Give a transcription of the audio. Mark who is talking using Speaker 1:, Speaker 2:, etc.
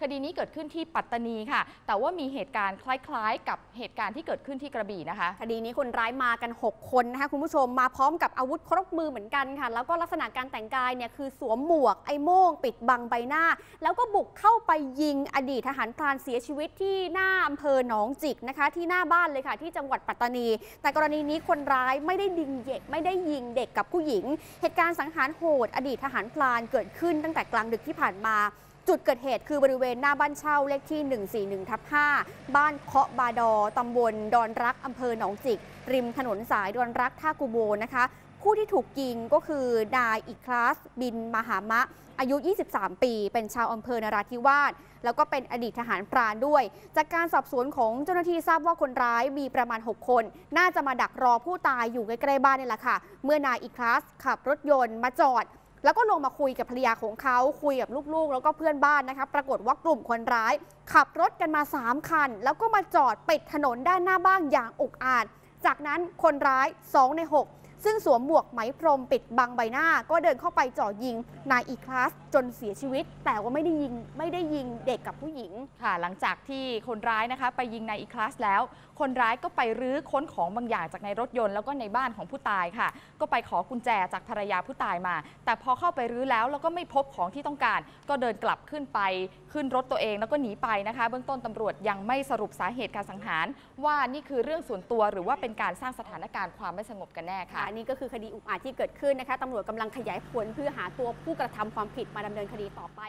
Speaker 1: คดีนี้เกิดขึ้นที่ปัตตานีค่ะ แต่ว่ามีเหตุการณ์คล้ายๆ กับเหตุการณ์ที่เกิดขึ้นที่กระบี่นะคะ
Speaker 2: คดีนี้คนร้ายมากัน 6 คนนะคะคุณผู้ชมมาพร้อมกับอาวุธครบมือเหมือนกันค่ะ แล้วก็ลักษณะการแต่งกายเนี่ยคือสวมหมวกไอ้โม่งปิดบังใบหน้า แล้วก็บุกเข้าไปยิงอดีตทหารพรานเสียชีวิตที่หน้าอำเภอหนองจิกนะคะที่หน้าบ้านเลยค่ะที่จังหวัดปัตตานี แต่กรณีนี้คนร้ายไม่ได้ยิงเด็กไม่ได้ยิงเด็กกับผู้หญิง เหตุการณ์สังหารโหด อดีตทหารพรานเกิดขึ้นตั้งแต่กลางดึกที่ผ่านมา จุดเกิดเหตุคือบริเวณหน้าบ้านเช่าเลขที่ 141ทับ5บ้านเคาะบาดอตำบลดอนรักอำเภอหนองจิก ริมถนนสายดอนรักท่ากูโบนะคะ ผู้ที่ถูกยิงก็คือนายอิคลาส บินมหามะ อายุ 23 ปี เป็นชาวอำเภอนราธิวาสแล้วก็เป็นอดีตทหารพรานด้วย จากการสอบสวนของเจ้าหน้าที่ทราบว่าคนร้ายมีประมาณ 6 คน น่าจะมาดักรอผู้ตายอยู่ใกล้ๆบ้านนี่แหละค่ะ เมื่อนายอิคลาสขับรถยนต์มาจอด แล้วก็ลงมาคุยกับภรรยาของเขาคุยกับลูกๆ แล้วก็เพื่อนบ้านนะคะปรากฏว่ากลุ่มคนร้าย ขับรถกันมา 3 คัน แล้วก็มาจอดปิดถนนด้านหน้าบ้านอย่างอุกอาจ จากนั้นคนร้าย 2 ใน 6 ซึ่งสวมหมวกไหมพรมปิดบังใบหน้า ก็เดินเข้าไปจ่อยิงนายอีคลาสจนเสียชีวิต แต่ว่าไม่ได้ยิงไม่ได้ยิงเด็กกับผู้หญิง
Speaker 1: ค่ะ หลังจากที่คนร้ายนะคะไปยิงนายอีคลาสแล้ว คนร้ายก็ไปรื้อค้นของบางอย่างจากในรถยนต์แล้วก็ในบ้านของผู้ตายค่ะ ก็ไปขอกุญแจจากภรรยาผู้ตายมา แต่พอเข้าไปรื้อแล้วแล้วก็ไม่พบของที่ต้องการ ก็เดินกลับขึ้นไปขึ้นรถตัวเองแล้วก็หนีไปนะคะ เบื้องต้นตำรวจยังไม่สรุปสาเหตุการสังหาร ว่านี่คือเรื่องส่วนตัวหรือว่าเป็นการสร้างสถานการณ์ความไม่สงบกันแน่ค่ะ
Speaker 2: นี่ก็คือคดีอุกอาจที่เกิดขึ้นนะคะตำรวจกำลังขยายผลเพื่อหาตัวผู้กระทำความผิดมาดำเนินคดีต่อไป